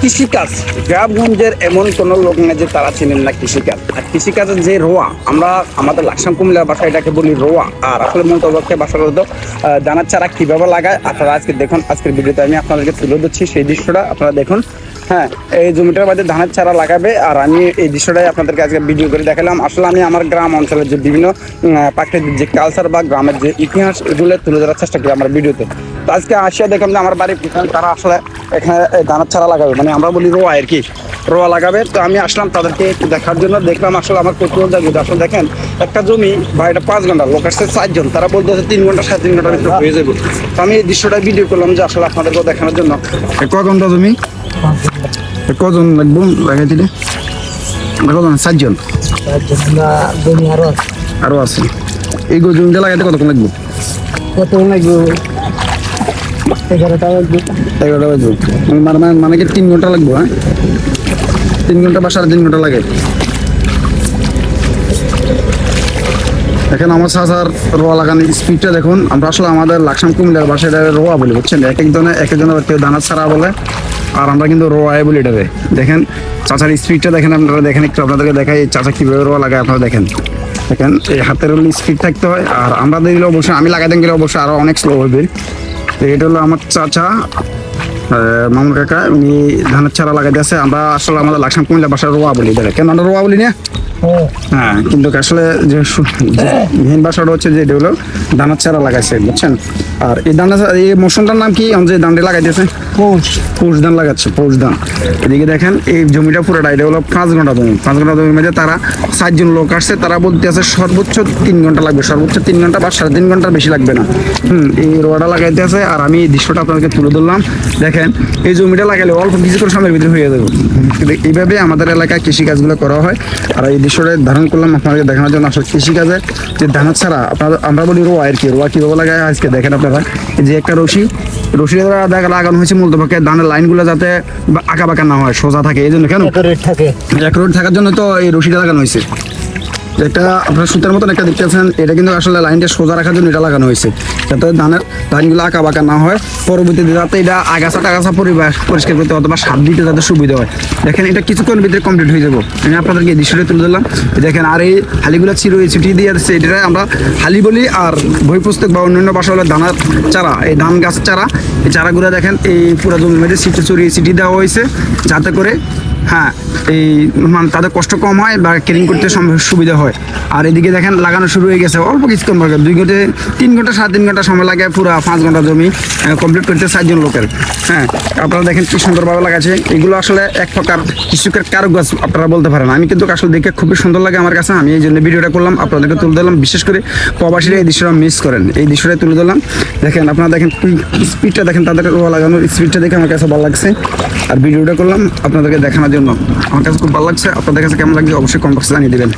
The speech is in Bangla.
কৃষিকাজ। গ্রামগঞ্জের এমন কোনো লোক নেই যে তারা চেনেন না কৃষিকাজ। আর কৃষিকাজের যে রোয়া, আমরা আমাদের লাকসাম কুমিল্লার বাসা এটাকে বলি রোয়া। আর আসলে মূলত মন্তব্যকে বাসার তো দানার চারা কীভাবে লাগায়, আপনারা আজকে দেখুন, আজকের ভিডিওতে আমি আপনাদেরকে তুলে দিচ্ছি সেই দৃশ্যটা, আপনারা দেখুন। হ্যাঁ এই জমিটার মধ্যে ধানের চারা লাগাবে, আর আমি এই দৃশ্যটাই আপনাদেরকে আজকে ভিডিও করে দেখালাম। আসলে আমি আমার গ্রাম অঞ্চলের যে বিভিন্ন প্রাকৃতিক যে কালচার বা গ্রামের যে ইতিহাস, এগুলো তুলে ধরার চেষ্টা করি আমার ভিডিওতে। তো আজকে আসিয়া দেখলাম যে আমার বাড়ির পিছনে তারা আসলে এখানে ধানের চারা লাগাবে মানে আমরা বলি রোয়া আর কি রোয়া লাগাবে। তো আমি আসলাম তাদেরকে একটু দেখার জন্য দেখলাম আসলে আমার কৌতূহল জাগিয়ে আসলে দেখেন একটা জমি বা এটা পাঁচ ঘণ্টা লোক আসছে চারজন তারা বলতেছে তিন ঘণ্টা সাড়ে তিন ঘণ্টার ভিতরে হয়ে যাবে। তো আমি এই দৃশ্যটা ভিডিও করলাম যে আসলে আপনাদেরকে দেখানোর জন্য। ক ঘণ্টা জমি? কজন একদম লাগাই দিলে। কজন? চারজন? তার আরও আছে। আরও আছে। এই গো জমিটা লাগাইতে কতক্ষণ লাগবে? কত লাগবে? এগারোটা লাগবে এগারোটা বাজবে। মানে মানে- কি তিন ঘণ্টা লাগবে হ্যাঁ? তিন ঘণ্টা বা সাড়ে তিন ঘণ্টা লাগে। এখন আমার চাষার রোয়া লাগানোর স্পিডটা দেখুন। আমরা আসলে আমাদের লাকসাম কুমিল্লার বাসায় এটা রোয়া বলি, বুঝছেন? এক একজনে এক একজনের কেউ দানা ছাড়া বলে, আর আমরা কিন্তু রোয়াই বলি এটাতে। দেখেন, চাচার স্পিডটা দেখেন আপনারা, দেখেন একটু আপনাদেরকে দেখাই, চাচা কীভাবে রোয়া লাগায় আপনারা দেখেন। দেখেন, এই হাতের স্পিড থাকতে হয়, আর আমরা দিলে অবশ্যই আমি লাগাইতে গেলে অবশ্যই আরও অনেক স্লো হবে। এটা হলো আমার চাচা মামুন কাকা। উনি ধানের চারা লাগাই দিয়েছে। আমরা আসলে আমাদের লাকসাম কুমিল্লা বাসার রোয়া বলি কেন আমরা রোয়া বলি না? হ্যাঁ। কিন্তু আসলে যে মেন বাসাটা হচ্ছে যে এটা হলো ধানের চারা লাগাইছে বুঝছেন? আর এই ধান এই মৌসুমটার নাম কি? যে ধানটা লাগাইতেছে? পৌষ। পৌষ ধান লাগাচ্ছে পৌষ ধান। এদিকে দেখেন এই জমিটা পুরোটা এটা হলো পাঁচ ঘণ্টা জমি। পাঁচ ঘণ্টা জমির মধ্যে তারা সাতজন লোক আসছে তারা বলতে আছে সর্বোচ্চ তিন ঘণ্টা লাগবে। সর্বোচ্চ তিন ঘণ্টা বা সাড়ে তিন ঘণ্টার বেশি লাগবে না। হুম এই রোয়াটা লাগাইতে আছে আর আমি এই দৃশ্যটা আপনাদেরকে তুলে ধরলাম। দেখেন এই জমিটা লাগালে অল্প কিছু করে সময়ের ভিতরে হয়ে যাবে। এইভাবে আমাদের এলাকায় কৃষিকাজগুলো করা হয়। আর এই দৃশ্যটা ধারণ করলাম আপনাদেরকে দেখানোর জন্য আসলে কৃষিকাজে। যে ধান ছাড়া আপনারা আমরা বলি রোয়া আর কি রোয়া কীভাবে লাগায় আজকে দেখেন আপনারা। যে একটা রশি রশি দ্বারা দেখা লাগানো হয়েছে মূলত পক্ষে ধানের লাইনগুলো যাতে আঁকা বাঁকা না হয় সোজা থাকে এই জন্য কেন? থাকে। এক রোড থাকার জন্য তো এই রশিটা লাগানো হয়েছে। এটা আপনার সুতার মতন একটা দেখতে পাচ্ছেন, এটা কিন্তু আসলে লাইনটা সোজা রাখার জন্য এটা লাগানো হয়েছে। যাতে ধানের ধানগুলো আঁকা বাঁকা না হয়, পরবর্তীতে যাতে এটা আগাছা টাগাছা পরিবেশ পরিষ্কার করতে অথবা সার দিতে যাতে সুবিধা হয়। দেখেন, এটা কিছুক্ষণ ভিতরে কমপ্লিট হয়ে যাব। আমি আপনাদেরকে দৃশ্যটা তুলে দিলাম দেখেন, আর এই হালিগুলো চিরো ছিটিয়ে দিয়ে যাচ্ছে। এটা আমরা হালি বলি আর বই পুস্তক বা অন্যান্য বাসা হলো ধানের চারা, এই ধান গাছ চারা। এই চারাগুলো দেখেন, এই পুরো জমির মধ্যে সিটে চড়িয়ে ছিটিয়ে দেওয়া হয়েছে, যাতে করে হ্যাঁ এই মানে তাদের কষ্ট কম হয় বা কেরিং করতে সুবিধা হয়। আর এদিকে দেখেন লাগানো শুরু হয়ে গেছে, অল্প কিছুক্ষণ লাগে। দুই ঘণ্টা, তিন ঘণ্টা, সাড়ে তিন ঘণ্টা সময় লাগে পুরো পাঁচ ঘণ্টা জমি কমপ্লিট করতে চারজন লোকের। হ্যাঁ আপনারা দেখেন কি সুন্দরভাবে লাগাচ্ছে। এগুলো আসলে এক প্রকার কৃষকের কারুকাজ, আপনারা বলতে পারেন। আমি কিন্তু আসলে দেখে খুবই সুন্দর লাগে আমার কাছে। আমি এই জন্য ভিডিওটা করলাম, আপনাদেরকে তুলে দিলাম। বিশেষ করে প্রবাসীরা এই দৃশ্যটা মিস করেন। এই দৃশ্যটা তুলে দিলাম। দেখেন, আপনারা দেখেন স্পিডটা দেখেন, তাদের লাগানোর স্পিডটা দেখে আমার কাছে ভালো লাগছে। আর ভিডিওটা করলাম, আপনাদেরকে দেখানোর জন্য। আমার কাছে খুব ভালো লাগছে। আপনাদের কাছে কেমন লাগছে অবশ্যই কম বক্সে জানিয়ে দেবেন।